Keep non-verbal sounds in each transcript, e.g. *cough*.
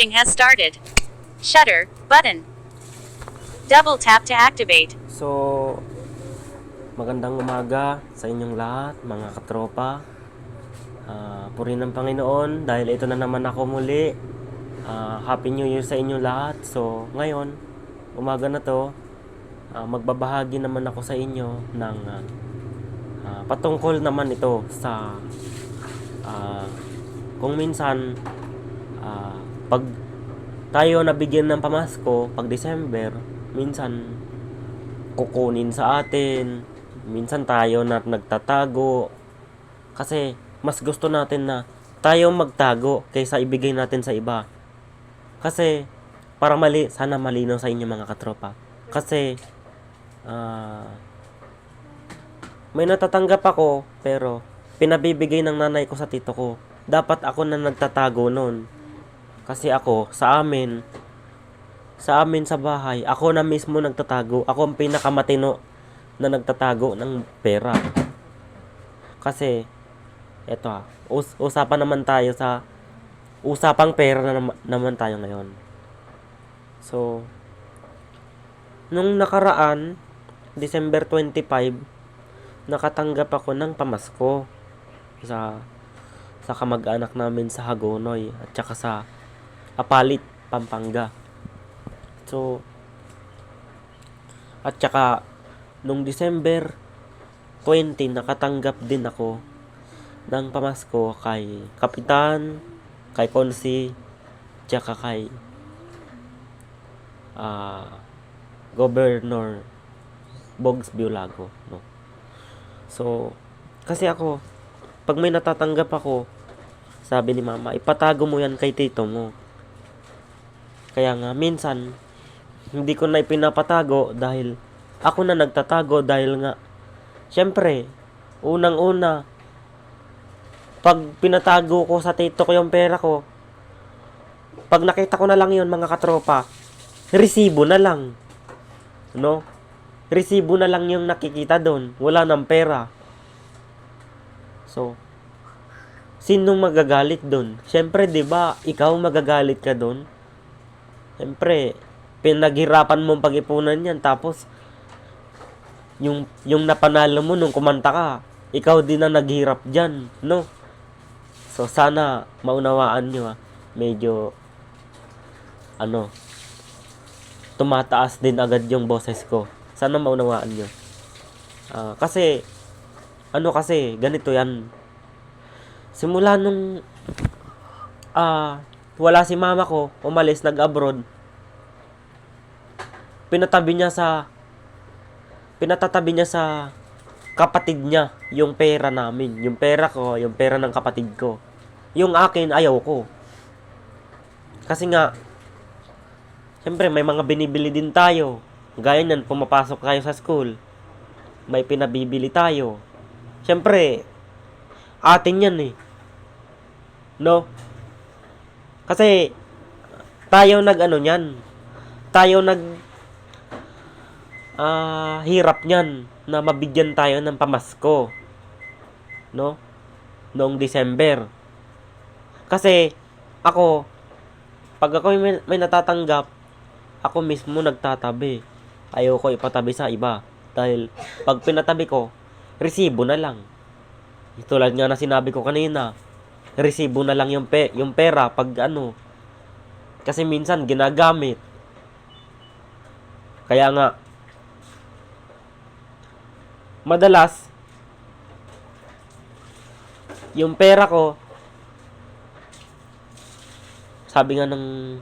Recording has started. Shutter button. Double tap to activate. So, magandang umaga sa inyong lahat, mga katropa. Ah, purihin ng Panginoon dahil ito na naman ako muli. Ah, Happy New Year sa inyong lahat. So, ngayon, umaga na to, ah, magbabahagi naman ako sa inyo ng ah, ah, patungkol naman ito sa ah, kung minsan pag tayo nabigyan ng pamasko pag December, minsan kukunin sa atin. Minsan tayo na nagtatago. Kasi mas gusto natin na tayo magtago kaysa ibigay natin sa iba. Kasi para mali, sana malinaw sa inyo mga katropa. Kasi ah, may natatanggap ako pero pinabibigay ng nanay ko sa tito ko. Dapat ako na nagtatago noon. Kasi ako, sa amin, sa amin sa bahay, ako na mismo nagtatago. Ako ang pinakamatino na nagtatago ng pera. Kasi, eto ha, us- usapan naman tayo sa, usapang pera na nam- naman tayo ngayon. So, nung nakaraan, December 25, nakatanggap ako ng pamasko sa sa kamag-anak namin sa Hagonoy at saka sa Apalit, Pampanga. So, at saka, nung December 20, nakatanggap din ako ng pamasko kay Kapitan, kay Konsi, tsaka kay ah Governor Bogs Biolago, no. So, kasi ako, pag may natatanggap ako, sabi ni mama, ipatago mo yan kay tito mo. Kaya nga, minsan, hindi ko na ipinapatago dahil ako na nagtatago dahil nga, syempre, unang-una, pag pinatago ko sa tito ko yung pera ko, pag nakita ko na lang yon mga katropa, resibo na lang. No? Resibo na lang yung nakikita doon. Wala nang pera. So, sinong magagalit doon? Syempre, 'di ba, ikaw magagalit ka doon. Syempre, pinaghirapan mong pag-ipunan 'yan tapos yung yung napanalo mo nung kumanta ka, ikaw din na naghirap diyan, no? So sana maunawaan nyo ah. Medyo ano tumataas din agad yung boses ko. Sana maunawaan nyo. Ah, kasi ano kasi, ganito yan. Simula nung ah wala si mama ko, umalis, nag-abroad. Pinatabi niya sa pinatatabi niya sa kapatid niya yung pera namin. Yung pera ko, yung pera ng kapatid ko. Yung akin, ayaw ko. Kasi nga, siyempre may mga binibili din tayo. Gaya niyan, pumapasok tayo sa school. May pinabibili tayo. Siyempre, atin yan eh. No? Kasi, tayo nag ano niyan. Tayo nag ah hirap niyan na mabigyan tayo ng pamasko. No? Noong December. Kasi, ako, pag ako may, may natatanggap, ako mismo nagtatabi. Ayoko ipatabi sa iba. Dahil, pag pinatabi ko, resibo na lang. Tulad nga na sinabi ko kanina, resibo na lang yung, pe, yung pera pag ano. Kasi minsan, ginagamit. Kaya nga, madalas, yung pera ko, sabi nga ng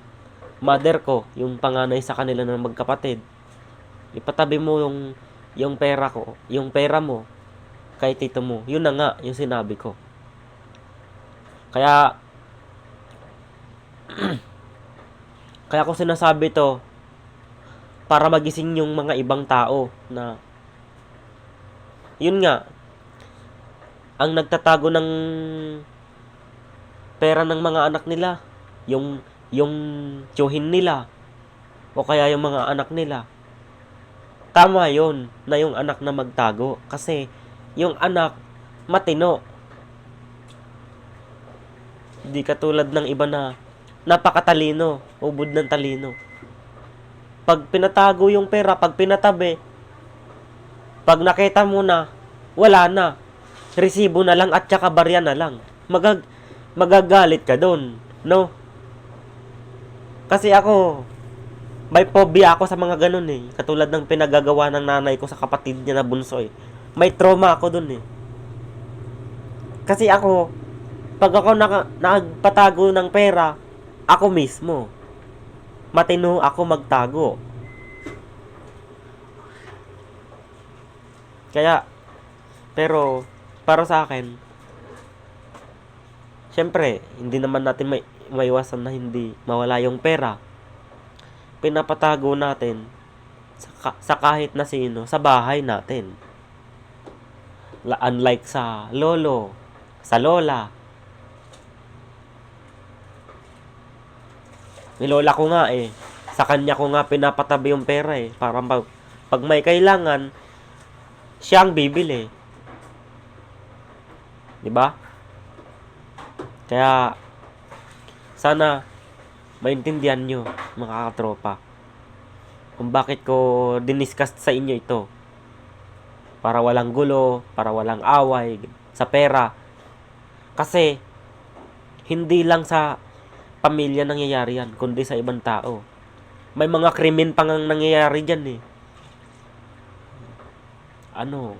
mother ko, yung panganay sa kanila na magkapatid, ipatabi mo yung yung pera ko, yung pera mo kay tito mo. Yun na nga yung sinabi ko. Kaya *clears throat* kaya ko sinasabi to para magising yung mga ibang tao na yun nga ang nagtatago ng pera ng mga anak nila yung yung tiyuhin nila o kaya yung mga anak nila. Tama yon na yung anak na magtago. Kasi yung anak matino di katulad ng iba na napakatalino, ubod ng talino. Pag pinatago yung pera, pag pinatabi, pag nakita mo na, wala na. Resibo na lang at saka barya na lang. Magag magagalit ka doon, no? Kasi ako, may phobia ako sa mga ganun eh. Katulad ng pinagagawa ng nanay ko sa kapatid niya na bunso eh. May trauma ako doon eh. Kasi ako, pag ako naka, nagpatago ng pera, ako mismo. Matino ako magtago. Kaya, pero, para sa akin, syempre, hindi naman natin may, maiwasan na hindi mawala yung pera. Pinapatago natin sa, sa kahit na sino, sa bahay natin. Unlike sa lolo, sa lola. Ni lola ko nga eh. Sa kanya ko nga pinapatabi yung pera eh. Para pag, pag may kailangan, siya ang bibili. Di ba? Kaya, sana maintindihan nyo, mga katropa, kung bakit ko diniscuss sa inyo ito. Para walang gulo, para walang away sa pera. Kasi, hindi lang sa pamilya nangyayari yan, kundi sa ibang tao. May mga krimen pang ang nangyayari dyan eh. Ano,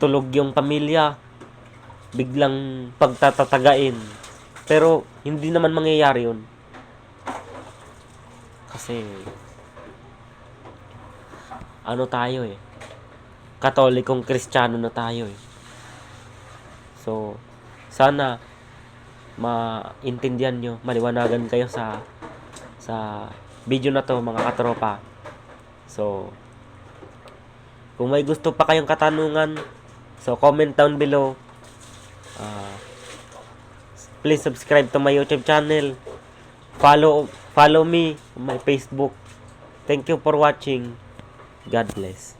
tulog yung pamilya, biglang pagtatatagain. Pero, hindi naman mangyayari yun. Kasi, ano tayo eh. Katolikong kristyano na tayo eh. So, sana, maintindihan nyo, maliwanagan kayo sa sa video na to mga katropa. So, kung may gusto pa kayong katanungan, so comment down below. Ah, please subscribe to my YouTube channel. Follow follow me on my Facebook. Thank you for watching. God bless.